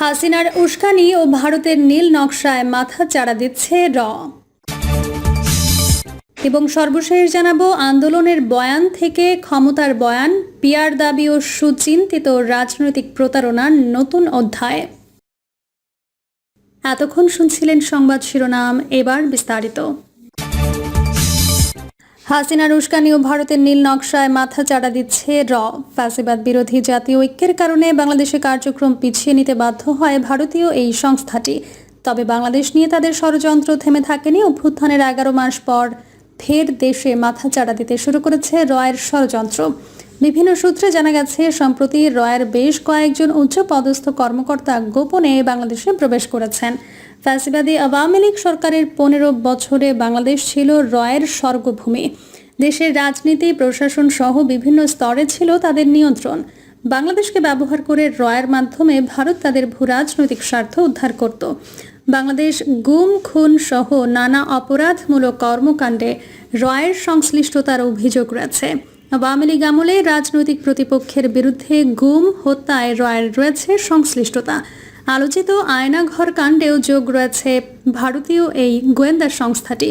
হাসিনার উস্কানি ও ভারতের নীল নকশায় মাথা চাড়া দিচ্ছে র। এবং সর্বশেষ জানাব, আন্দোলনের বয়ান থেকে ক্ষমতার বয়ান, পিয়ার দাবি ও সুচিন্তিত রাজনৈতিক প্রতারণার নতুন অধ্যায়। এতক্ষণ শুনছিলেন সংবাদ শিরোনাম, এবার বিস্তারিত। হাসিনার উস্কানি ও ভারতের নীল নকশায় মাথা চাড়া দিচ্ছে র। ফ্যাসিবাদ বিরোধী জাতীয় ঐক্যের কারণে বাংলাদেশে কার্যক্রম পিছিয়ে নিতে বাধ্য হয় ভারতীয় এই সংস্থাটি। তবে বাংলাদেশ নিয়ে তাদের ষড়যন্ত্র থেমে থাকেনি। অভ্যুত্থানের এগারো মাস পর ফের দেশে মাথা চাড়া দিতে শুরু করেছে রয়ের ষড়যন্ত্র। বিভিন্ন সূত্রে জানা গেছে, সম্প্রতি রয়ের বেশ কয়েকজন উচ্চ পদস্থ কর্মকর্তা গোপনে বাংলাদেশে প্রবেশ করেছেন। ফ্যাসিবাদী আওয়ামী লীগ সরকারের পনেরো বছরে বাংলাদেশ ছিল রয়ের স্বর্গভূমি। দেশের রাজনীতি, প্রশাসন সহ বিভিন্ন স্তরে ছিল তাদের নিয়ন্ত্রণ। বাংলাদেশকে ব্যবহার করে রয়ের মাধ্যমে ভারত তাদের ভূ রাজনৈতিক স্বার্থ উদ্ধার করত। বাংলাদেশ গুম, খুন সহ নানা অপরাধমূলক কর্মকাণ্ডে রয়ের সংশ্লিষ্টতার অভিযোগ রয়েছে। আওয়ামী লীগ আমলে রাজনৈতিক প্রতিপক্ষের বিরুদ্ধে গুম, হত্যায় রয়ের রয়েছে সংশ্লিষ্টতা। আলোচিত আয়নাঘর কাণ্ডেও যোগ রয়েছে ভারতীয় এই গোয়েন্দা সংস্থাটি।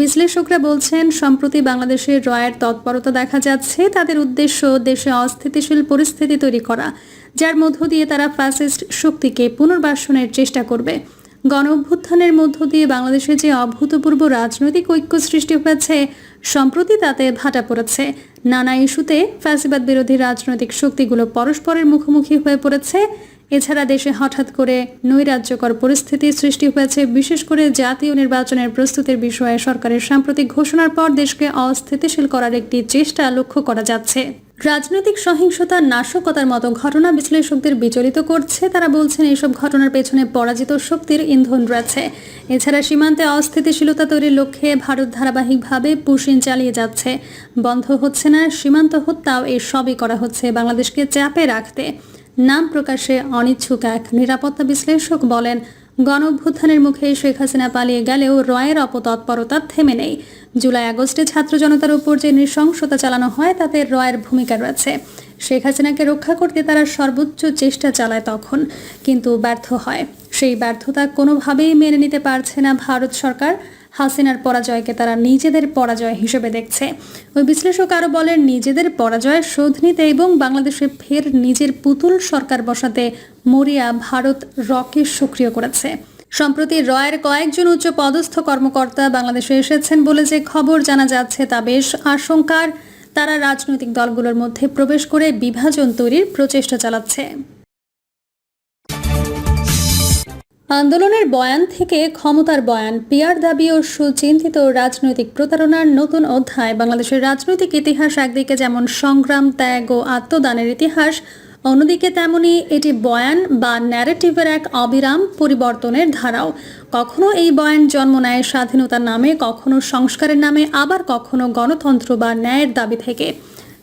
বিশ্লেষকরা বলছেন, সম্প্রতি বাংলাদেশের রয়ের তৎপরতা দেখা যাচ্ছে। তাদের উদ্দেশ্য দেশে অস্থিতিশীল পরিস্থিতি তৈরি করা, যার মধ্য দিয়ে তারা ফ্যাসিস্ট শক্তিকে পুনর্বাসনের চেষ্টা করবে। গণ অভ্যুত্থানের মধ্য দিয়ে বাংলাদেশে যে অভূতপূর্ব রাজনৈতিক ঐক্য সৃষ্টি হয়েছে, সম্প্রতি তাতে ভাটা পড়েছে। নানা ইস্যুতে ফ্যাসিবাদ বিরোধী রাজনৈতিক শক্তিগুলো পরস্পরের মুখোমুখি হয়ে পড়েছে। এছাড়া দেশে হঠাৎ করে নৈরাজ্যকর পরিস্থিতি সৃষ্টি হয়েছে। বিশেষ করে জাতীয় নির্বাচনের প্রস্তুতির বিষয়ে সরকারের সাম্প্রতিক ঘোষণার পর দেশকে অস্থিতিশীল করার একটি চেষ্টা লক্ষ্য করা যাচ্ছে। রাজনৈতিক সহিংসতা, নাশকতার মতো ঘটনা বিশ্লেষকদের বিচলিত করছে। তারা বলছেন এইসব ঘটনার পেছনে পরাজিত শক্তির ইন্ধন রয়েছে। এছাড়া সীমান্তে অস্থিতিশীলতা তৈরির লক্ষ্যে ভারত ধারাবাহিকভাবে পুশিন চালিয়ে যাচ্ছে। বন্ধ হচ্ছে না, সীমান্ত হত্যাও এই সবই করা হচ্ছে বাংলাদেশকে চাপে রাখতে। নাম প্রকাশে অনিচ্ছুক এক নিরাপত্তা বিশ্লেষক বলেন গণ অভ্যুত্থানের মুখে শেখ হাসিনা পালিয়ে গেলেও রয়ের অপতৎপরতা থেমে নেই। জুলাই আগস্টে ছাত্র জনতার উপর যে নৃশংসতা চালানো হয়, তাতে রয়ের ভূমিকা রয়েছে। শেখ হাসিনাকে রক্ষা করতে তারা সর্বোচ্চ চেষ্টা চালায় তখন, কিন্তু ব্যর্থ হয়। সেই ব্যর্থতা কোনোভাবেই মেনে নিতে পারছে না ভারত সরকার। হাসিনার পরাজয়কে তারা নিজেদের পরাজয় হিসেবে দেখছে। ওই বিশ্লেষক আরও বলেন, নিজেদের পরাজয় শোধ নিতে এবং বাংলাদেশে ফের নিজের পুতুল সরকার বসাতে মরিয়া ভারত রকে সক্রিয় করেছে। সম্প্রতি রয়ের কয়েকজন উচ্চ পদস্থ কর্মকর্তা বাংলাদেশে এসেছেন বলে যে খবর জানা যাচ্ছে, তা বেশ আশঙ্কার। তারা রাজনৈতিক দলগুলোর মধ্যে প্রবেশ করে বিভাজন তৈরির প্রচেষ্টা চালাচ্ছে। আন্দোলনের বয়ান থেকে ক্ষমতার বয়ান, পিয়ার দাবি ও সুচিন্তিত রাজনৈতিক প্রতারণার নতুন অধ্যায়, বাংলাদেশের রাজনৈতিক ইতিহাস একদিকে যেমন সংগ্রাম, ত্যাগ ও আত্মদানের ইতিহাস, অন্যদিকে তেমনি এটি বয়ান বা ন্যারেটিভের এক অবিরাম পরিবর্তনের ধারাও। কখনো এই বয়ান জন্ম নেয় স্বাধীনতার নামে, কখনো সংস্কারের নামে, আবার কখনো গণতন্ত্র বা ন্যায়ের দাবি থেকে।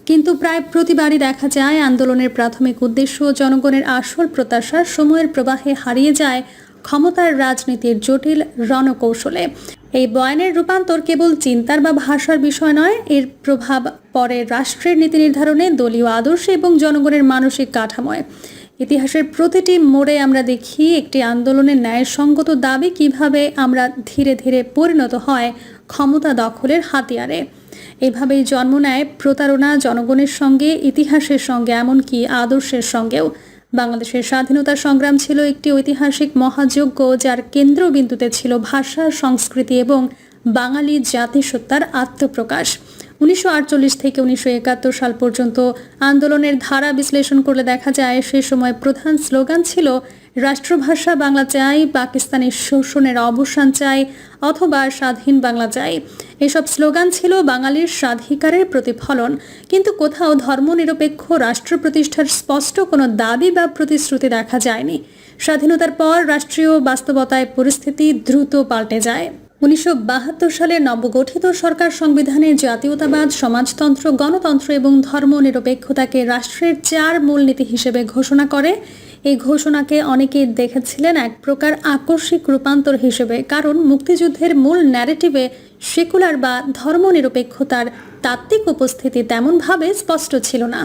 কিন্তু প্রায় প্রতিবারই দেখা যায়, আন্দোলনের প্রাথমিক উদ্দেশ্য জনগণের আসল প্রত্যাশা সময়ের প্রবাহে হারিয়ে যায় ক্ষমতার রাজনীতির জটিল রণকৌশলে। এই বয়ানের রূপান্তর কেবল চিন্তার বা ভাষার বিষয় নয়, এর প্রভাব পরে রাষ্ট্রের নীতি নির্ধারণে, দলীয় আদর্শ এবং জনগণের মানসিক কাঠামোয়। ইতিহাসের প্রতিটি মোড়ে আমরা দেখি একটি আন্দোলনের ন্যায়সঙ্গত দাবি কীভাবে আমরা ধীরে ধীরে পরিণত হয় ক্ষমতা দখলের হাতিয়ারে। এভাবেই জন্ম নেয় প্রতারণা জনগণের সঙ্গে, ইতিহাসের সঙ্গে, এমনকি আদর্শের সঙ্গেও। বাংলাদেশের স্বাধীনতা সংগ্রাম ছিল একটি ঐতিহাসিক মহাযজ্ঞ যার কেন্দ্রবিন্দুতে ছিল ভাষা, সংস্কৃতি এবং বাঙালি জাতিসত্তার আত্মপ্রকাশ। উনিশশো আটচল্লিশ থেকে উনিশশো একাত্তর সাল পর্যন্ত আন্দোলনের ধারা বিশ্লেষণ করলে দেখা যায়, সে সময় প্রধান স্লোগান ছিল রাষ্ট্রভাষা বাংলা চাই পাকিস্তানের শোষণের অবসান চাই, অথবা স্বাধীন বাংলা চাই। এসব স্লোগান ছিল বাঙালির স্বাধিকারের প্রতিফলন। কিন্তু কোথাও ধর্মনিরপেক্ষ রাষ্ট্র প্রতিষ্ঠার স্পষ্ট কোনো দাবি বা প্রতিশ্রুতি দেখা যায়নি। স্বাধীনতার পর রাষ্ট্রীয় বাস্তবতায় পরিস্থিতি দ্রুত পাল্টে যায়। উনিশশো বাহাত্তর সালে নবগঠিত সরকার সংবিধানে জাতীয়তাবাদ, সমাজতন্ত্র, গণতন্ত্র এবং ধর্মনিরপেক্ষতাকে রাষ্ট্রের চার মূলনীতি হিসেবে ঘোষণা করে। এই ঘোষণাকে অনেকে দেখেছিলেন এক প্রকার আকস্মিক রূপান্তর হিসেবে, কারণ মুক্তিযুদ্ধের মূল ন্যারেটিভে সেকুলার বা ধর্মনিরপেক্ষতার তাত্ত্বিক উপস্থিতি তেমনভাবে স্পষ্ট ছিল না।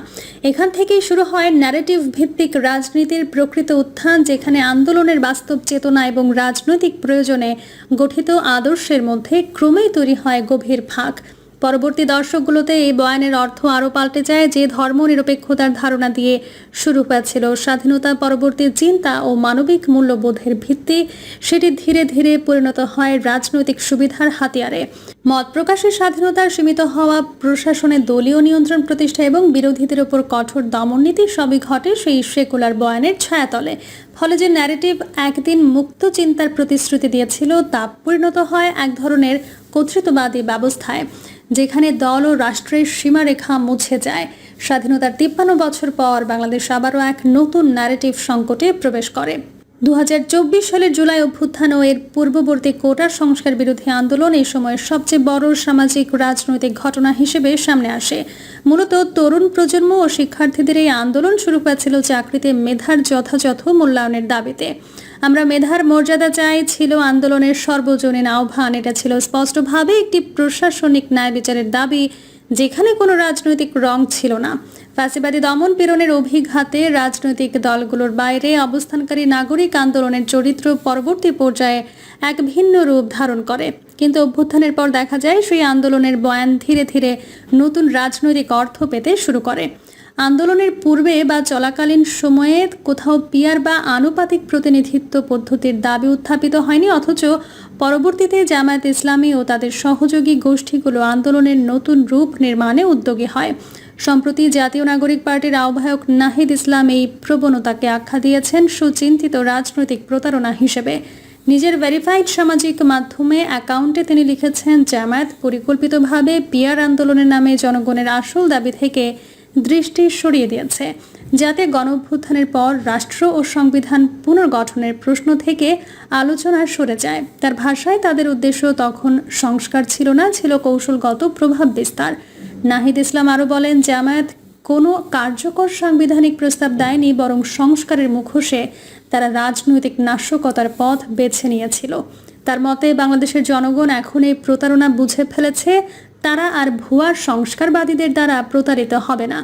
এখান থেকেই শুরু হয় ন্যারেটিভ ভিত্তিক রাজনীতির প্রকৃত উত্থান, যেখানে আন্দোলনের বাস্তব চেতনা এবং রাজনৈতিক প্রয়োজনে গঠিত আদর্শের মধ্যে ক্রমেই তৈরি হয় গভীর ফাঁক। পরবর্তী দর্শকগুলোতে এই বয়ানের অর্থ আরও পাল্টে যায় যে ধর্মনিরপেক্ষতার ধারণা দিয়ে শুরু হয়েছিল। স্বাধীনতা, পরবর্তী চিন্তা ও মানবিক মূল্যবোধের ভিত্তি সেটি ধীরে ধীরে পরিণত হয় রাজনৈতিক সুবিধার হাতিয়ারে। মত প্রকাশের স্বাধীনতার সীমিত হওয়া, প্রশাসনের দলীয় নিয়ন্ত্রণ প্রতিষ্ঠা এবং বিরোধীদের উপর কঠোর দমননীতি সবই ঘটে সেই সেকুলার বয়ানের ছায়াতলে। ফলে যে ন্যারেটিভ একদিন মুক্ত চিন্তার প্রতিশ্রুতি দিয়েছিল, তা পরিণত হয় এক ধরনের কর্তৃত্ববাদী ব্যবস্থায়। যেখানে দল ও রাষ্ট্রের সীমারেখা মুছে যায়। স্বাধীনতার তিপ্পান্ন বছর পর বাংলাদেশ আবারও এক নতুন ন্যারেটিভ সংকটে প্রবেশ করে। দু হাজার চব্বিশ সালের জুলাই অভ্যুত্থান ও এর পূর্ববর্তী কোটার সংস্কার বিরোধী আন্দোলন এই সময়ের সবচেয়ে বড় সামাজিক রাজনৈতিক ঘটনা হিসেবে সামনে আসে। মূলত তরুণ প্রজন্ম ও শিক্ষার্থীদের এই আন্দোলন শুরু হয়েছিল চাকরিতে মেধার যথাযথ মূল্যায়নের দাবিতে। আমরা মেধার মর্যাদা চাই ছিল আন্দোলনের সর্বজনীন আহ্বান। এটা ছিল স্পষ্টভাবে একটি প্রশাসনিক ন্যায় বিচারের দাবি, যেখানে কোনো রাজনৈতিক রং ছিল না। ফ্যাসিবাদী দমন পীড়নের অভিঘাতে রাজনৈতিক দলগুলোর বাইরে অবস্থানকারী নাগরিক আন্দোলনের চরিত্র পরবর্তী পর্যায়ে এক ভিন্ন রূপ ধারণ করে। কিন্তু অভ্যুত্থানের পর দেখা যায়, সেই আন্দোলনের বয়ান ধীরে ধীরে নতুন রাজনৈতিক অর্থ পেতে শুরু করে। আন্দোলনের পূর্বে বা চলাকালীন সময়ে কোথাও পিয়ার বা আনুপাতিক প্রতিনিধিত্ব পদ্ধতির দাবি উত্থাপিত হয়নি, অথচ পরবর্তীতে জামায়াত ইসলামী ও তাদের সহযোগী গোষ্ঠীগুলো আন্দোলনের নতুন রূপ নির্মাণে উদ্যোগী হয়। সম্প্রতি জাতীয় নাগরিক পার্টির আহ্বায়ক নাহিদ ইসলাম এই প্রবণতাকে আখ্যা দিয়েছেন সুচিন্তিত রাজনৈতিক প্রতারণা হিসেবে। নিজের ভেরিফাইড সামাজিক মাধ্যমে অ্যাকাউন্টে তিনি লিখেছেন, জামায়াত পরিকল্পিতভাবে পিয়ার আন্দোলনের নামে জনগণের আসল দাবি থেকে দৃষ্টি সরিয়ে দিয়েছে। যাতে গণঅভ্যুত্থানের পর রাষ্ট্র ও সংবিধান পুনর্গঠনের প্রশ্ন থেকে আলোচনা সরে যায়। তার ভাষায় তাদের উদ্দেশ্য তখন সংস্কার ছিল না, ছিল কৌশলগত প্রভাব বিস্তার। নাহিদ ইসলাম আরও বলেন, জামায়াত কোনো কার্যকর সাংবিধানিক প্রস্তাব দেয়নি, বরং সংস্কারের মুখোশে তারা রাজনৈতিক নাশকতার পথ বেছে নিয়েছিল। তার মতে, বাংলাদেশের জনগণ এখন এই প্রতারণা বুঝে ফেলেছে। তারা আর ভুয়ার সংস্কারবাদীদের দ্বারা প্রতারিত হবে না।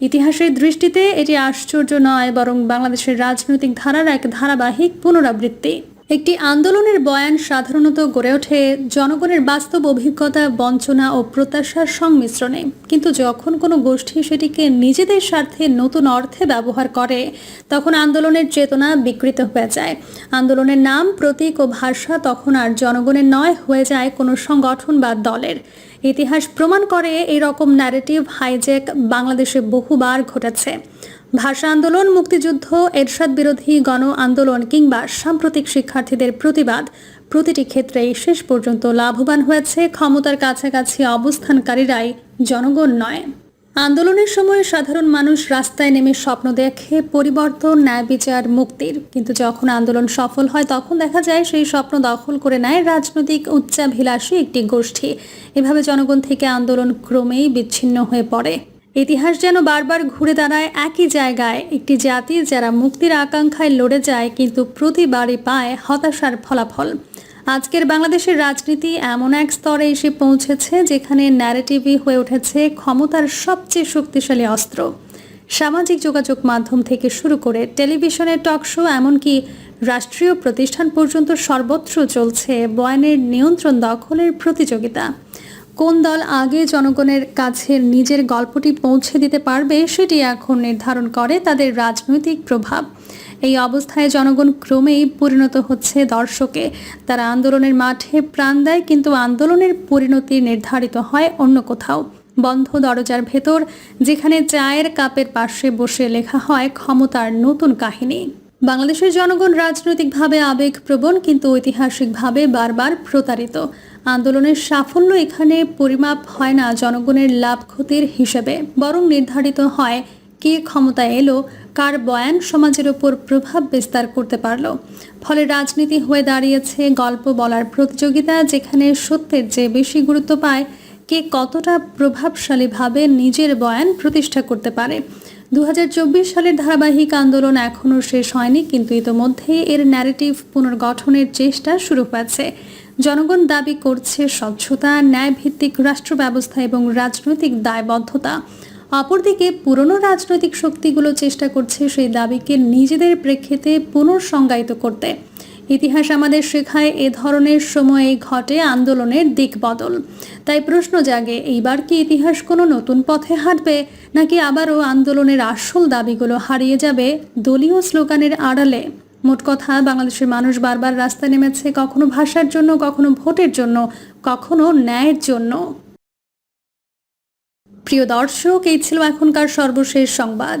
ইতিহাসের দৃষ্টিতে এটি আশ্চর্য নয়, বরং বাংলাদেশের রাজনৈতিক ধারার এক ধারাবাহিক পুনরাবৃত্তি। একটি আন্দোলনের বয়ান সাধারণত গড়ে ওঠে জনগণের বাস্তব অভিজ্ঞতা, বঞ্চনা ও প্রত্যাশার সংমিশ্রণে। কিন্তু যখন কোনো গোষ্ঠী সেটিকে নিজেদের স্বার্থে নতুন অর্থে ব্যবহার করে, তখন আন্দোলনের চেতনা বিকৃত হয়ে যায়। আন্দোলনের নাম, প্রতীক ও ভাষা তখন আর জনগণের নয় হয়ে যায় কোনো সংগঠন বা দলের। ইতিহাস প্রমাণ করে এই রকম ন্যারেটিভ হাইজ্যাক বাংলাদেশে বহুবার ঘটেছে। ভাষা আন্দোলন, মুক্তিযুদ্ধ, এরশাদ বিরোধী গণ আন্দোলন কিংবা সাম্প্রতিক শিক্ষার্থীদের প্রতিবাদ, প্রতিটি ক্ষেত্রেই শেষ পর্যন্ত লাভবান হয়েছে ক্ষমতার কাছাকাছি অবস্থানকারীরাই জনগণ নয়। আন্দোলনের সময় সাধারণ মানুষ রাস্তায় নেমে স্বপ্ন দেখে পরিবর্তন, ন্যায় বিচার, মুক্তির। কিন্তু যখন আন্দোলন সফল হয়, তখন দেখা যায় সেই স্বপ্ন দখল করে নেয় রাজনৈতিক উচ্চাভিলাষী একটি গোষ্ঠী। এভাবে জনগণ থেকে আন্দোলন ক্রমেই বিচ্ছিন্ন হয়ে পড়ে। ইতিহাস যেন বারবার ঘুরে দাঁড়ায় একই জায়গায়। একটি জাতি যারা মুক্তির আকাঙ্ক্ষায় লড়ে যায় কিন্তু প্রতিবারই পায় হতাশার ফলাফল। আজকের বাংলাদেশের রাজনীতি এমন এক স্তরে এসে পৌঁছেছে যেখানে ন্যারেটিভই হয়ে উঠেছে ক্ষমতার সবচেয়ে শক্তিশালী অস্ত্র। সামাজিক যোগাযোগ মাধ্যম থেকে শুরু করে টেলিভিশনের টক শো এমনকি রাষ্ট্রীয় প্রতিষ্ঠান পর্যন্ত সর্বত্র চলছে বয়ানের নিয়ন্ত্রণ দখলের প্রতিযোগিতা। কোন দল আগে জনগণের কাছে নিজের গল্পটি পৌঁছে দিতে পারবে সেটি এখন নির্ধারণ করে তাদের রাজনৈতিক প্রভাব। এই অবস্থায় জনগণ ক্রমেই পরিণত হচ্ছে দর্শকে। তারা আন্দোলনের মাঠে প্রাণ দেয় কিন্তু আন্দোলনের পরিণতি নির্ধারিত হয় অন্য কোথাও। বন্ধ দরজার ভেতর, যেখানে চায়ের কাপের পাশে বসে লেখা হয় ক্ষমতার নতুন কাহিনী। বাংলাদেশের জনগণ রাজনৈতিকভাবে আবেগপ্রবণ, কিন্তু ঐতিহাসিকভাবে বারবার প্রতারিত। আন্দোলনের সাফল্য এখানে পরিমাপ হয় না, জনগণের লাভ ক্ষতির হিসেবে। বরং নির্ধারিত হয় কে ক্ষমতায় এলো, কার বয়ান সমাজের ওপর প্রভাব বিস্তার করতে পারল। ফলে রাজনীতি হয়ে দাঁড়িয়েছে গল্প বলার প্রতিযোগিতা, যেখানে সত্যের চেয়ে বেশি গুরুত্ব পায় কে কতটা প্রভাবশালীভাবে নিজের বয়ান প্রতিষ্ঠা করতে পারে। দু সালের ধারাবাহিক আন্দোলন এখনও শেষ হয়নি, কিন্তু ইতোমধ্যে এর ন্যারেটিভ পুনর্গঠনের চেষ্টা শুরু পাচ্ছে জনগণ দাবি করছে স্বচ্ছতা, ন্যায়ভিত্তিক রাষ্ট্র ব্যবস্থা এবং রাজনৈতিক দায়বদ্ধতা। অপরদিকে পুরনো রাজনৈতিক শক্তিগুলো চেষ্টা করছে সেই দাবিকে নিজেদের প্রেক্ষিতে পুনর্সংজ্ঞায়িত করতে। ইতিহাস আমাদের শেখায় এ ধরনের সময়ে ঘটে আন্দোলনের দিক বদল। তাই প্রশ্ন জাগে, এইবার কি ইতিহাস কোনো নতুন পথে হাঁটবে, নাকি আবারও আন্দোলনের আসল দাবিগুলো হারিয়ে যাবে দলীয় স্লোগানের আড়ালে? মোট কথা, বাংলাদেশের মানুষ বারবার রাস্তায় নেমেছে কখনো ভাষার জন্য, কখনো ভোটের জন্য, কখনো ন্যায়ের জন্য। প্রিয় দর্শক, এই ছিল এখনকার সর্বশেষ সংবাদ।